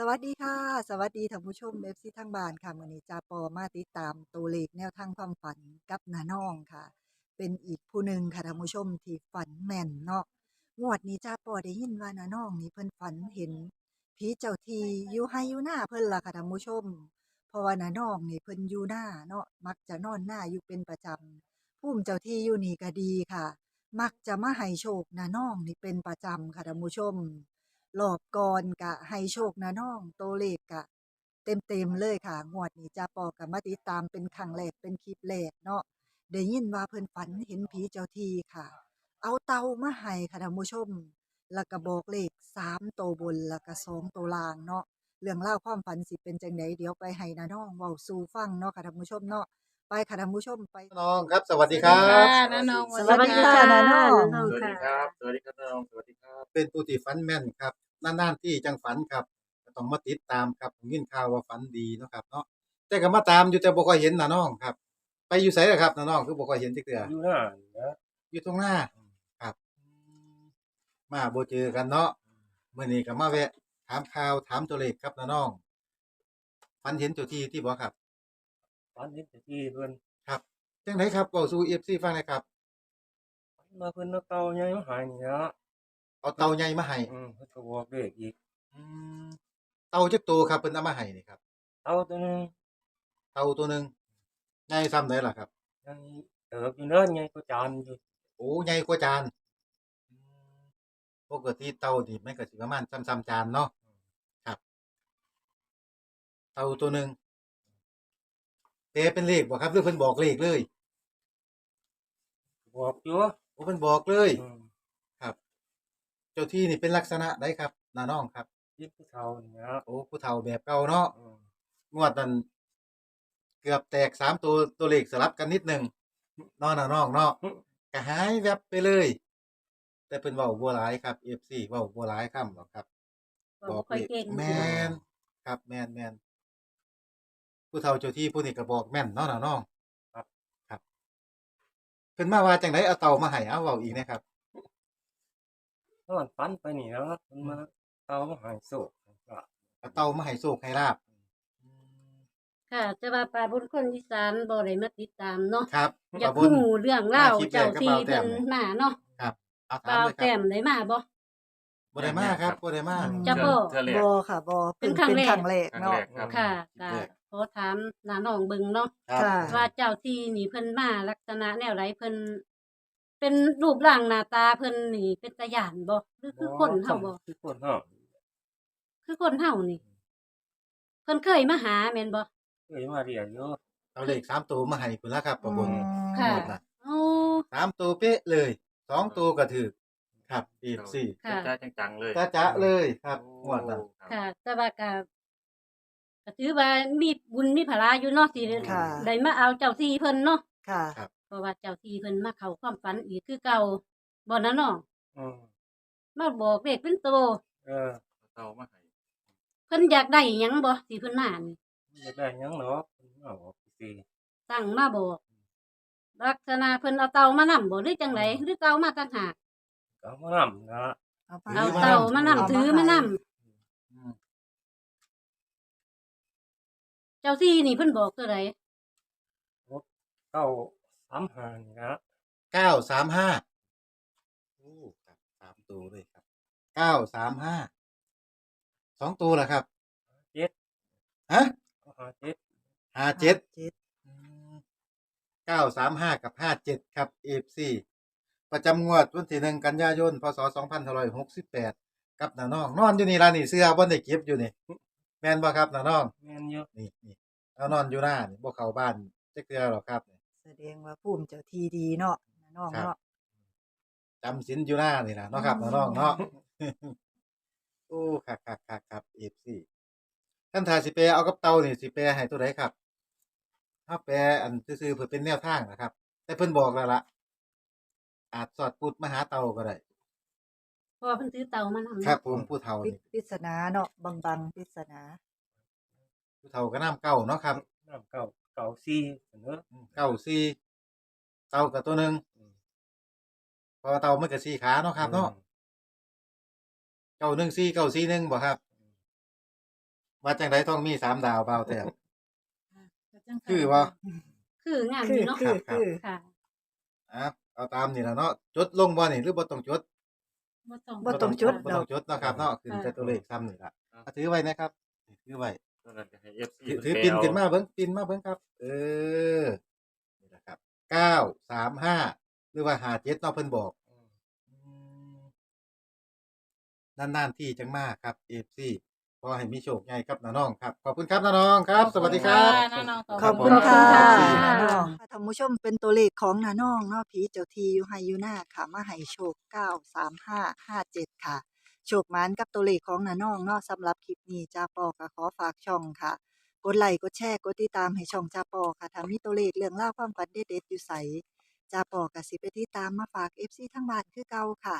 สวัสดีค่ะ สวัสดีท่านผู้ชม FC ทางบ้านค่ะมื้อนี้จาปอมาติดตามตัวเลขแนวทางความฝันกับนาน้องค่ะ เป็นอีกผู้หนึ่งค่ะท่านผู้ชมที่ฝันแม่นเนาะงวดนี้จาปอได้ยินว่านาน้องนี่เพิ่นฝันเห็นผีเจ้าทีอยู่ไห้อยู่หน้าเพิ่นล่ะค่ะท่านผู้ชม เพราะว่านาน้องนี่เพิ่นอยู่หน้าเนาะมักจะนอนหน้าอยู่เป็นประจำภูมิเจ้าที่อยู่นี่ก็ดีค่ะ มักจะมาให้โชคนาน้องนี่เป็นประจำค่ะท่านผู้ชม รอบก่อนกะให้โชคนะน้องโตเลขกะ เต็มๆเลยค่ะ งวดนี้จาปอกับมาติดตามเป็นครั้งแรกเป็นคลิปแรกเนาะได้ยินว่าเพิ่นฝันเห็นผีเจ้าที่ค่ะ เอาเตามาให้ค่ะท่านผู้ชม แล้วก็บอกเลข3ตัวบนแล้วก็2ตัวล่างเนาะเรื่องราวความฝันสิเป็นจังไดเดี๋ยวไปให้นาน้องเว้าสู่ฟังเนาะค่ะท่านผู้ชมเนาะ ไปค่ะท่านผู้ชมไป น้องครับ สวัสดีครับน้าน้องสวัสดีค่ะน้าน้องน้าสวัสดีคค่ะรับ สวัสดีครับน้อง สวัสดีครับ เป็นผู้ที่ฝันแม่นครับนานๆที่จังฝันครับก็ต้องมาติดตามครับผมยินข่าวว่าฝันดีเนาะครับเนาะแต่ก็มาตามอยู่แต่บ่ค่อยเห็นน้าน้องครับ ไปอยู่ไสล่ะครับน้าน้องคือบ่ค่อยเห็นจักเทื่ออยู่หน้านี่นะอยู่ตรงหน้าครับ มาบ่เจอกันเนาะมื้อนี้ก็มาแวะ ถามข่าวถามตัวเลขครับน้าน้องฝันเห็นเจ้าที่ที่บ่ครับ ตอนนี้แต่ที่เพิ่นครับจังไดครับเว้าสู่ FC ฟังหน่อยครับมาเพิ่นเอาเตาใหญ่มาใหายนี่นะเอาเตาใหญ่มาให้อืมเพิ่นก็บอกเลขอีกอืมเตาจักตัวครับเพิ่นเอามาให้นี่ครับ เตาตัวหนึงเตาตัวหนึ่งใหญ่ซ้ำได้ล่ะครับ ยังเติบอยู่เนิ่นไงก็จานอยู่โอ้ใหญ่กว่าจานปกติเตานี่มันก็สิประมาณซ้ำๆจานเนาะครับ เตาตัวหนึ่ง เปลเป็นเลขบ่ครับหรือเพิ่นบอกเลขเลยบอกอยู่โอ้เพิ่นบอกเลย อืมครับเจ้าที่นี่เป็นลักษณะใดครับน้าน้องครับ ยิบผู้เฒ่านี่นะโอ้ผู้เฒ่าแบบเก่าเนาะอืมงวดนั้นเกือบแตกสามตัวตัวเลขสลับกันนิดหนึงเนาะน้าน้องเนาะก็หายแวบไปเลย แต่เป็นเว้าบัวหลายครับ FC เว้าบัวหลายคำหรอกครับ บอกค่อยเลยเก่งแม่นครับแม่นแม่น ผู้เฒ่าเจ้าที่ผู้นี้ก็บอกแม่นเนาะน่ะน้องครับ ครับเพิ่นมาว่าจังไดเอาเต่ามาให้เอาเว้าอีกนะครับนอนฝันไปนี่นะเพิ่นมาเตามาใหายโศกก็เอาเต่ามาให้โชคให้ลาบค่ะจะว่าปลาบุญคนอีสานบ่ได้มาติดตามเนาะครับอยากบ่บุญรู้เรื่องเล่าวมาคลิปแรกเจ้ากับที่บ่าวแต้เพิ่มนมาเนาะครับเอาถาบ่ามวเลยคแต้รับมได้มาบ่ บ่ได้มาครับบ่ได้มาจะบ่เทื่อแรกบอค่ะบอเป็นครั้งแรกครั้งแรกครั้งเนาะแรกครับค่ะคลิปก็แรกขอถามน้าน้องเบิ่งเนาะครับ ค่ะ ว่าเจ้าที่นี่เพิ่นมาลักษณะแนวไรเพิ่นเป็นรูปร่างหน้าตาเพิ่นนี่เป็นตาหยานบ่หรือคือคนเฮาบ่คือคนเฮาคือคนเฮานี่ เพิ่นเคยมาหาแม่นบ่เคยมาเรียนอยู่เอาเลขสามตัวมาให้พุ่นละครับประบุญค่ะ หมดน่ะโอ้สามตัวเป๊ะเลยสองตัวก็ถูก ครับ FC ค่ะ จ้าจังๆเลยจ้าจ๊ะเลยครับงวดน่ะค่ะ แต่ว่าก็ก็ถือว่ามีบุญมีภาระอยู่เนาะที่ค่ะ ได้มาเอาเจ้าที่เพิ่นเนาะค่ะครับเพราะว่าเจ้าที่เพิ่นมาเข้าความฝันอีกคือเก่าบ่นั้นเนาะอืมมาบอกเลขเป็นโตเออเตามาให้เพิ่นอยากได้หยังบ่ที่เพิ่นมานี่ไม่ได้หยังหรอกเพิ่นเอาออกสิตั้งมาบอก ลักษณะเพิ่นเอาเตามานํบ่หรือจังไดหรือเตามาต่างหาก ก็มานำนะเอาไปเอามาเตามานํเอามาถือมานํอืม เจ้าที่นี่เพิ่นบอกตัวใดเก้าสามหานี่นะเก้าสามห้าโอ้ครับสามตัวเลยครับเก้าสามห้าสองตัวเหรอครับเจ็ดฮะก็หาเจ็ดห้าเจ็ดเจ็ด เก้าสามห้ากับห้าเจ็ดครับเอฟซี ประจำงวดวันที่หนึ่งกันยายนพศสองพันหกสิบแปดกับน้าน้อง นอนอยู่นี่ล่ะนี่เสื้อบนได้เก็บอยู่นี่ แม่นบ่ครับน้าน้องแม่นอยู่นี่นี่เอานอนอยู่หน้านี่บ่เข้าบ้านจักเทื่อหรอกครับแสดงว่าภูมิเจ้าที่ดีเนาะน้องครับเนาะจำศีลอยู่หน้านี่ล่ะเนาะครับน้าน้องเนาะ โอ้คักคักคักครับเอฟซีท่านทาสิเปรเอากับเตานี่สิเปรให้ตัวไหนครับถ้าแปลอันซื่อๆเพื่อเป็นแนวทางนะครับ แต่เพิ่นบอกแล้วล่ะ อาจสอดปุดมาหาเตาก็ได้เพราะว่าเพิ่นถือเตามานํครับ ผมผู้เฒ่าปรินี่ปริศนาเนาะบังบังปริศนา ผู้เฒ่าก็น้ำเก่าเนาะครับน้ำเก่าเก่าซี่เสนอเก่าซีเตากับตัวหนึ่งเพอเตามันก็สีขาเนาะครับเนาะเก่าหนึ่งซีเก่าซีหนึ่งบ่ครับว่าจังไดต้องมีสามดาวเบาแต้มก็จังซั่นคือบ่คืองามคือ อยู่เนาะคือคือ ค่ะ อะ เอาตามนี่ล่ะเนาะจดลงบ่นี่หรือบ่ต้องจดบ่ต้องบ่ต้องจดบ่ต้องจดเนาะครับเนาะขึ้นแต่ตัวเลขซ้ำนี่ล่ะอะถือไว้นะครับถือไว้ตัวนั้นก็ให้ FC ถือถือปินขึ้นมาเบิ่งปินมาเบิ่งครับ เออนี่แหละครับเก้าสามห้าหรือว่าหาเจ็ดเนาะเพิ่นบอกอืมนานๆที่จังมากครับเอฟซี ขอให้มีโชคใหญ่ครับน้าน้องครับ ขอบคุณครับน้าน้องครับ สวัสดีครับขอบคุณค่ะขอบคุณนาค่ะน้อง ท่านผู้ชมเป็นตัวเลขของนาน้องเนาะผีเจ้าทีอยู่ไฮยูน่าค่ะ มาให้โชค 93557 ค่ะ โชคหมานกับตัวเลขของนาน้องเนาะสำหรับคลิปนี้จ้าปอก็ขอฝากช่องค่ะ กดไลค์กดแชร์กดติดตามให้ช่องจ้าปอค่ะถ้ามีตัวเลขเรื่องเล่าวความฝันเด็ดๆอยู่ใสจ้าปอก็สิไปติดตามมาฝาก FC ทั้งบ้านคือเก่าค่ะ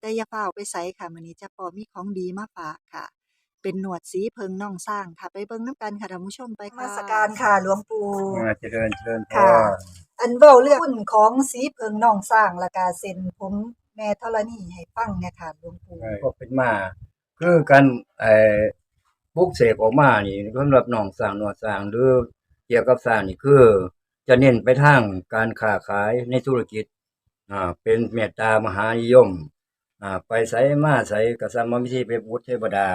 แต่อย่าเฝ้าไปใสค่ะมื้อนี้จ้าปอมีของดีมาฝากค่ะ เป็นหนวดสีเพิงน่องสร้างค่ะ ไปเบิ่งน้ำกันค่ะท่านผู้ชมไปค่ะมาสการค่ะหลวงปู่อ่าเจริญเจริญพค่ะรอันเว้าเรื่องหุ้นของสีเพิงน่องสร้างและกาเซ็นผมแม่ธรณีให้ฟังเนี่ยค่ะหลวงปู่ก็เป็นมาคือการไอ้ปลุกเสกออกมานี่สำหรับหนองสร้างหนวดสร้างหรือเกี่ยวกับสร้างนี่คือ จะเน้นไปทางการค้าขายในธุรกิจอ่าเป็นเมตตามหานิยมอ่าไปไสมาไสก็สร้างมาวิธีไปบูชเทวดา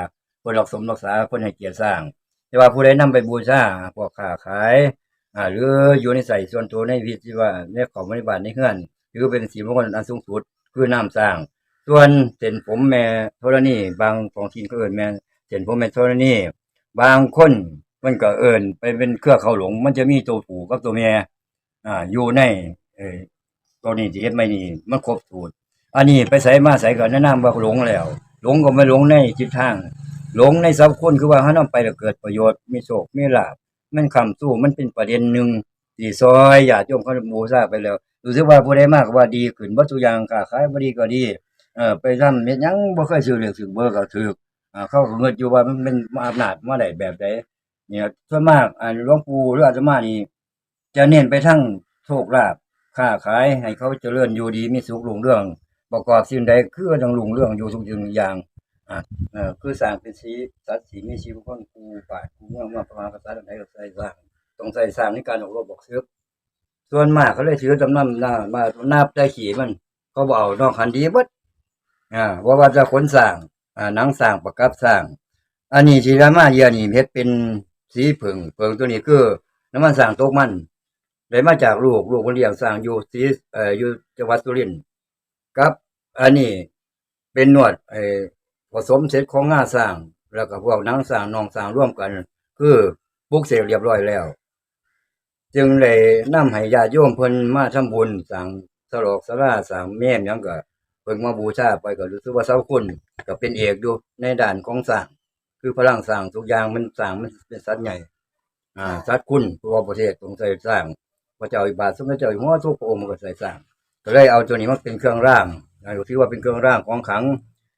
คนรักสมรักษาคนให้เกียรติสร้าง แต่ว่าผู้ใดนำไปบูชาพวกค้าขายอ่าหรืออยู่ในใส่ส่วนตัวในวิธีว่าในของบริบาลในเฮือนหรือเป็นสีมงคลอันสูงสุดคือน้ำสร้าง ส่วนเส้นผมแม่โทรนี่บางของทีนก็เอิ้นแม่เส้นผมแม่โทรนี่บางคนมันก็เอิ้นไปเป็นเครือเขาหลง มันจะมีตัวผูกับตัวแม่อ่าอยู่ในเออตัวนี้ที่เฮ็ดไม่นี่มันครบสูตรอันนี้ไปใส่มาใส่ก็แนะนำว่าหลงแล้ว หลงก็ไม่หลงในจิตทาง หลงในสัพคุณคือว่าเฮานำไปแล้วเกิดประโยชน์มีโชคมีลาภมันคำสู้มันเป็นประเด็นหนึ่งที่ซอยญาติโยมเขาบูชาไปแล้วรู้สึกว่าผู้ใดมากว่าดีขึ้นบ่ทุกอย่างค้าขายบ่ดีก็ดีเออไปทำเม็ดหยังบ่เคยซื้อเลือกซื้อเบอร์ก็ถูกอ่าเขาก็เงินอยู่ว่ามันเป็นอำนาจมาได้แบบใดเนี่ยส่วนมากอ่าหลวงปู่หรืออาตมานี่จะเน้นไปทั้งโชคลาภค้าขายให้เขาเจริญอยู่ดีมีสุขรุ่งเรืองประกอบสิ่งใดคือต้องรุ่งเรืองอยู่ทุกสิ่งทุกอย่าง เออคือสร้างเป็นสีสัตว์สีมีชีวิตคนครูป่าครูเมืองมาประมาณภาษาใดก็ใส่สร้างต้องใส่สร้างในการออกรบบอกซื้อส่วนมากเขาเลยถือจำนำหน้ามาหนับได้ขี่มันเขาบอกนอกคันดีบดอ่าว่าว่าจะขนสร้างอ่าหนังสร้างประกับสร้าง อันนี้ที่รามาเยียนี่เพชรเป็นสีเผิงเผิงตัวนี้คือน้ำมันสร้างโต๊กมันได้มาจากลูกลูกคนเลี้ยงสร้างอยู่สีเอ่ออยู่จังหวัดสุรินทร์ครับ อันนี้เป็นนวดเอ่อ ผสมเสร็จของง่าสร้าง แล้วก็พวกนังสร้างนองสร้างร่วมกัน คือปลุกเสกเรียบร้อยแล้ว จึงเลยนำให้ญาติโยมเพิ่นมาทำบุญสร้างสลอกสลาสร้างแม่นยังก็เพิ่งมาบูชาไปก็รู้สึกว่าเสาคุณก็เป็นเอกอยู่ในด้านของสร้าง คือพลังสร้างทุกอย่างมันสร้างมันเป็นสัตว์ใหญ่ อ่าสัตว์คุณตัวประเทศต้องใส่สร้างพระเจ้าอิบาทสมเด็จเจ้าอยู่หัวทุกพระองค์มันก็ใส่สร้างก็เลยเอาตัวนี้มาเป็นเครื่องร่างอ่าถือว่าเป็นเครื่องร่างของขัง